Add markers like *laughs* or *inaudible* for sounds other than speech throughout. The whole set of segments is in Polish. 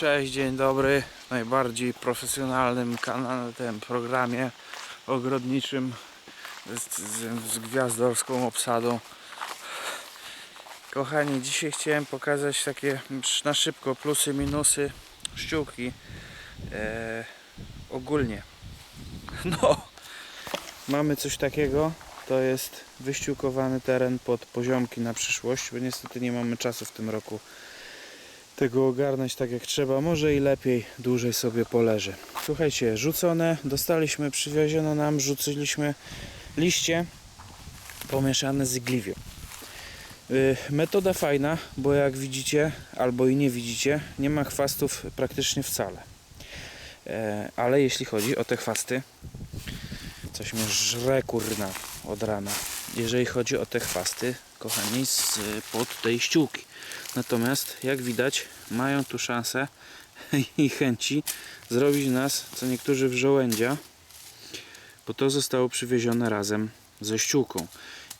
Cześć, dzień dobry. Najbardziej profesjonalnym kanale, tym programie ogrodniczym z, z, z gwiazdorską obsadą. Kochani, dzisiaj chciałem pokazać takie na szybko plusy, minusy ściółki e, ogólnie. *laughs* No, mamy coś takiego. To jest wyściółkowany teren pod poziomki na przyszłość, bo niestety nie mamy czasu w tym roku tego ogarnąć tak jak trzeba. Może i lepiej, dłużej sobie poleży. Słuchajcie, rzucone, dostaliśmy, przywieziono nam, rzuciliśmy liście pomieszane z gliwią. Y, Metoda fajna, bo jak widzicie, albo i nie widzicie, nie ma chwastów praktycznie wcale. E, Ale jeśli chodzi o te chwasty, coś mnie żre kurna od rana. Jeżeli chodzi o te chwasty, kochani, z pod tej ściółki. Natomiast, jak widać, mają tu szansę *laughs* i chęci zrobić nas, co niektórzy w żołędzia, bo to zostało przywiezione razem ze ściółką.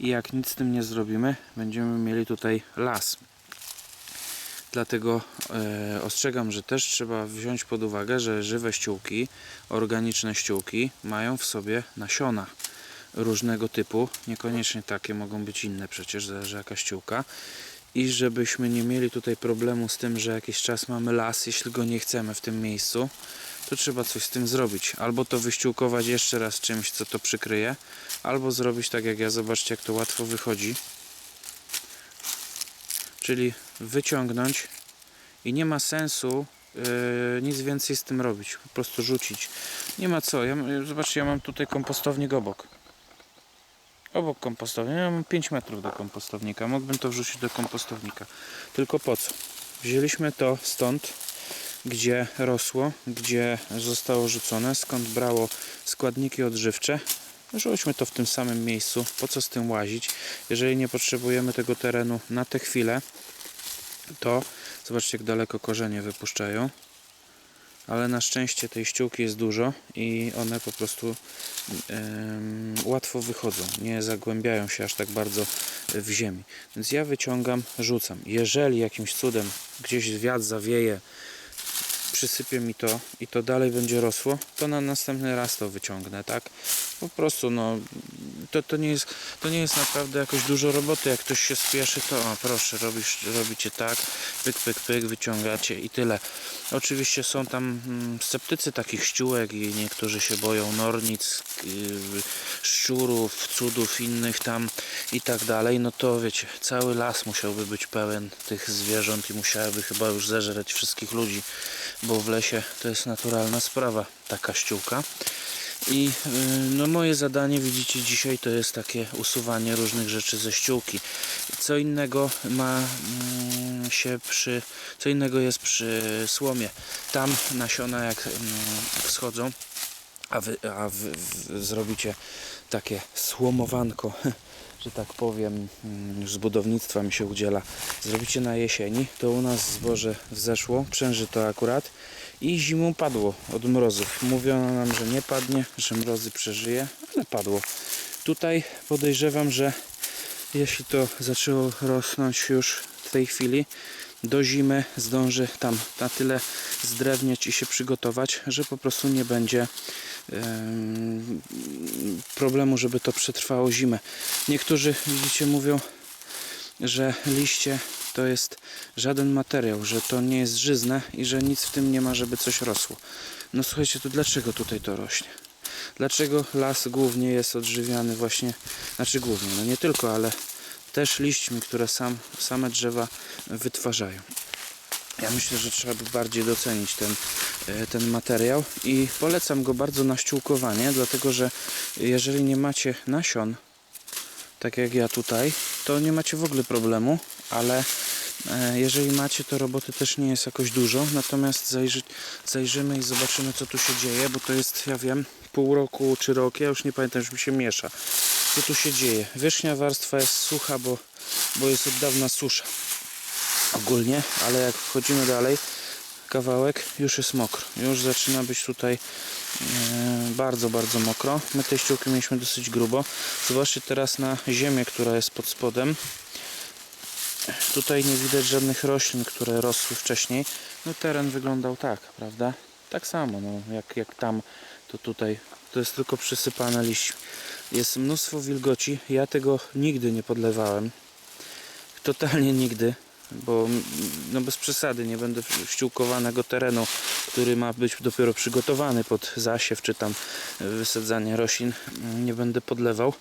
I jak nic z tym nie zrobimy, będziemy mieli tutaj las. Dlatego e, ostrzegam, że też trzeba wziąć pod uwagę, że żywe ściółki, organiczne ściółki mają w sobie nasiona różnego typu, niekoniecznie takie, mogą być inne przecież, zależy jaka ściółka. I żebyśmy nie mieli tutaj problemu z tym, że jakiś czas mamy las, jeśli go nie chcemy w tym miejscu, to trzeba coś z tym zrobić. Albo to wyściółkować jeszcze raz czymś, co to przykryje, albo zrobić tak jak ja, zobaczcie jak to łatwo wychodzi. Czyli wyciągnąć i nie ma sensu yy, nic więcej z tym robić, po prostu rzucić. Nie ma co, ja, zobaczcie, ja mam tutaj kompostownik obok. Obok kompostownika, ja mam 5 metrów do kompostownika, mógłbym to wrzucić do kompostownika. Tylko po co? Wzięliśmy to stąd, gdzie rosło, gdzie zostało rzucone, skąd brało składniki odżywcze. Rzućmy to w tym samym miejscu. Po co z tym łazić? Jeżeli nie potrzebujemy tego terenu na tę chwilę, to zobaczcie jak daleko korzenie wypuszczają. Ale na szczęście tej ściółki jest dużo i one po prostu łatwo wychodzą. Nie zagłębiają się aż tak bardzo w ziemi. Więc ja wyciągam, rzucam. Jeżeli jakimś cudem gdzieś wiatr zawieje, przysypie mi to i to dalej będzie rosło, to na następny raz to wyciągnę, tak? Po prostu, no, to, to, nie jest, to nie jest naprawdę jakoś dużo roboty. Jak ktoś się spieszy, to o, proszę, robisz, robicie tak, pyk, pyk, pyk, wyciągacie i tyle. Oczywiście są tam mm, sceptycy takich ściółek i niektórzy się boją nornic, yy, szczurów, cudów innych tam i tak dalej. No to wiecie, cały las musiałby być pełen tych zwierząt i musiałyby chyba już zeżreć wszystkich ludzi, bo w lesie to jest naturalna sprawa, taka ściółka. I y, no moje zadanie widzicie dzisiaj to jest takie usuwanie różnych rzeczy ze ściółki. Co innego ma mm, się przy, co innego jest przy słomie. Tam nasiona jak mm, wschodzą, a wy, a wy, zrobicie takie słomowanko, *laughs* że tak powiem, mm, z budownictwa mi się udziela. Zrobicie na jesieni, to u nas zboże wzeszło, przężyto akurat i zimą padło od mrozów. Mówiono nam, że nie padnie, że mrozy przeżyje, ale padło. Tutaj podejrzewam, że jeśli to zaczęło rosnąć już w tej chwili, do zimy zdąży tam na tyle zdrewnieć i się przygotować, że po prostu nie będzie problemu, żeby to przetrwało zimę. Niektórzy, widzicie, mówią, że liście to jest żaden materiał, że to nie jest żyzne i że nic w tym nie ma, żeby coś rosło. No słuchajcie, to dlaczego tutaj to rośnie? Dlaczego las głównie jest odżywiany właśnie, znaczy głównie, no nie tylko, ale też liśćmi, które sam, same drzewa wytwarzają. Ja myślę, że trzeba by bardziej docenić ten, e, ten materiał i polecam go bardzo na ściółkowanie, dlatego że jeżeli nie macie nasion, tak jak ja tutaj, to nie macie w ogóle problemu, ale e, jeżeli macie, to roboty też nie jest jakoś dużo, natomiast zajrzy, zajrzymy i zobaczymy co tu się dzieje, bo to jest, ja wiem, pół roku czy rok, ja już nie pamiętam, już mi się miesza. Co tu się dzieje? Wierzchnia warstwa jest sucha, bo, bo jest od dawna susza ogólnie, ale jak wchodzimy dalej, kawałek już jest mokro. Już zaczyna być tutaj e, bardzo, bardzo mokro. My tej ściółki mieliśmy dosyć grubo. Zobaczcie teraz na ziemię, która jest pod spodem. tutaj nie widać żadnych roślin, które rosły wcześniej. No teren wyglądał tak, prawda? Tak samo, no, jak, jak tam, to tutaj to jest tylko przysypane liść. Jest mnóstwo wilgoci. Ja tego nigdy nie podlewałem. Totalnie nigdy, bo mm, no bez przesady nie będę ściółkowanego terenu, który ma być dopiero przygotowany pod zasiew czy tam wysadzanie roślin, mm, nie będę podlewał.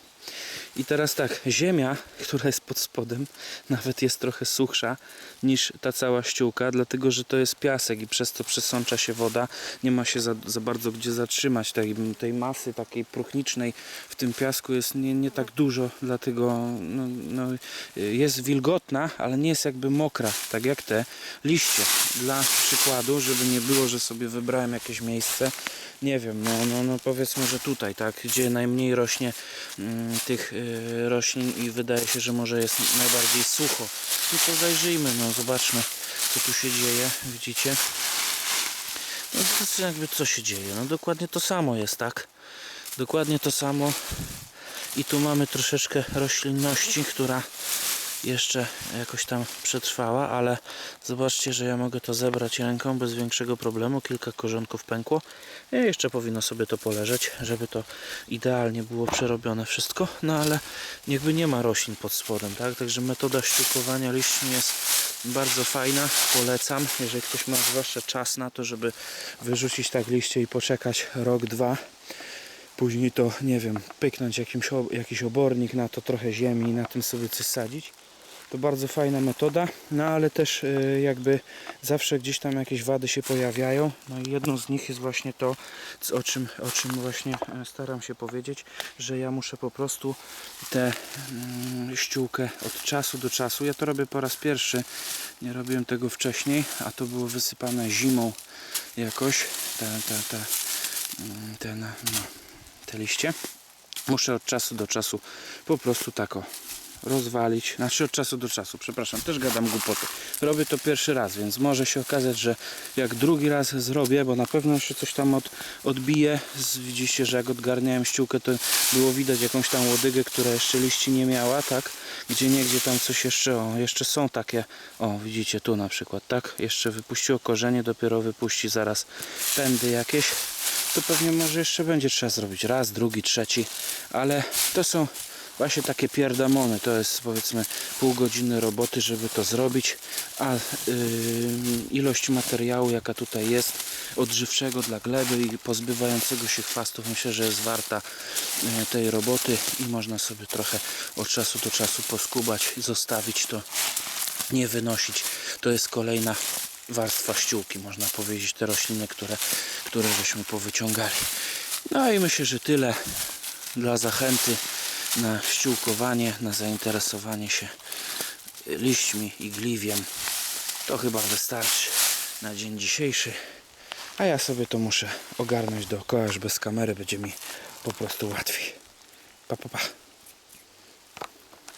I teraz tak, ziemia, która jest pod spodem, nawet jest trochę suchsza niż ta cała ściółka, dlatego że to jest piasek i przez to przesącza się woda. Nie ma się za, za bardzo gdzie zatrzymać tej, tej masy takiej próchnicznej w tym piasku jest nie, nie tak dużo, dlatego no, no, jest wilgotna, ale nie jest jakby mokra, tak jak te liście. Dla przykładu, żeby nie było, że sobie wybrałem jakieś miejsce, nie wiem, no, no, no powiedzmy, że tutaj, tak, gdzie najmniej rośnie mm, tych y, roślin i wydaje się, że może jest najbardziej sucho. To zajrzyjmy, no zobaczmy, co tu się dzieje, widzicie? No to jest jakby co się dzieje? No dokładnie to samo jest, tak? Dokładnie to samo. I tu mamy troszeczkę roślinności, która jeszcze jakoś tam przetrwała, ale zobaczcie, że ja mogę to zebrać ręką bez większego problemu. Kilka korzonków pękło. I jeszcze powinno sobie to poleżeć, żeby to idealnie było przerobione wszystko. No ale jakby nie ma roślin pod spodem, tak? Także metoda ściółkowania liśćmi jest bardzo fajna. Polecam, jeżeli ktoś ma zwłaszcza czas na to, żeby wyrzucić tak liście i poczekać rok, dwa później to, nie wiem, pyknąć jakimś, jakiś obornik na to trochę ziemi i na tym sobie coś sadzić. To bardzo fajna metoda, no ale też y, jakby zawsze gdzieś tam jakieś wady się pojawiają. No i jedną z nich jest właśnie to, o czym, o czym właśnie e, staram się powiedzieć, że ja muszę po prostu tę mm, ściółkę od czasu do czasu, ja to robię po raz pierwszy, nie robiłem tego wcześniej, a to było wysypane zimą jakoś, te, te, te, mm, ten, no, te liście. Muszę od czasu do czasu po prostu tak o rozwalić. Znaczy od czasu do czasu, przepraszam, też gadam głupoty. Robię to pierwszy raz, więc może się okazać, że jak drugi raz zrobię, bo na pewno jeszcze coś tam od, odbije. Widzicie, że jak odgarniałem ściółkę, to było widać jakąś tam łodygę, która jeszcze liści nie miała, tak? Gdzie niegdzie tam coś jeszcze, o, jeszcze są takie, o, widzicie tu na przykład, tak? Jeszcze wypuściło korzenie, dopiero wypuści zaraz pędy jakieś to pewnie może jeszcze będzie trzeba zrobić raz, drugi, trzeci, ale to są właśnie takie pierdamony, to jest powiedzmy pół godziny roboty, żeby to zrobić, a yy, ilość materiału jaka tutaj jest odżywczego dla gleby i pozbywającego się chwastów myślę, że jest warta yy, tej roboty i można sobie trochę od czasu do czasu poskubać, zostawić to nie wynosić. To jest kolejna warstwa ściółki, można powiedzieć, te rośliny, które, które żeśmy powyciągali. No i myślę, że tyle dla zachęty na ściółkowanie, na zainteresowanie się liśćmi i gliwiem. To chyba wystarczy na dzień dzisiejszy. A ja sobie to muszę ogarnąć dookoła, już bez kamery będzie mi po prostu łatwiej. Pa, pa, pa.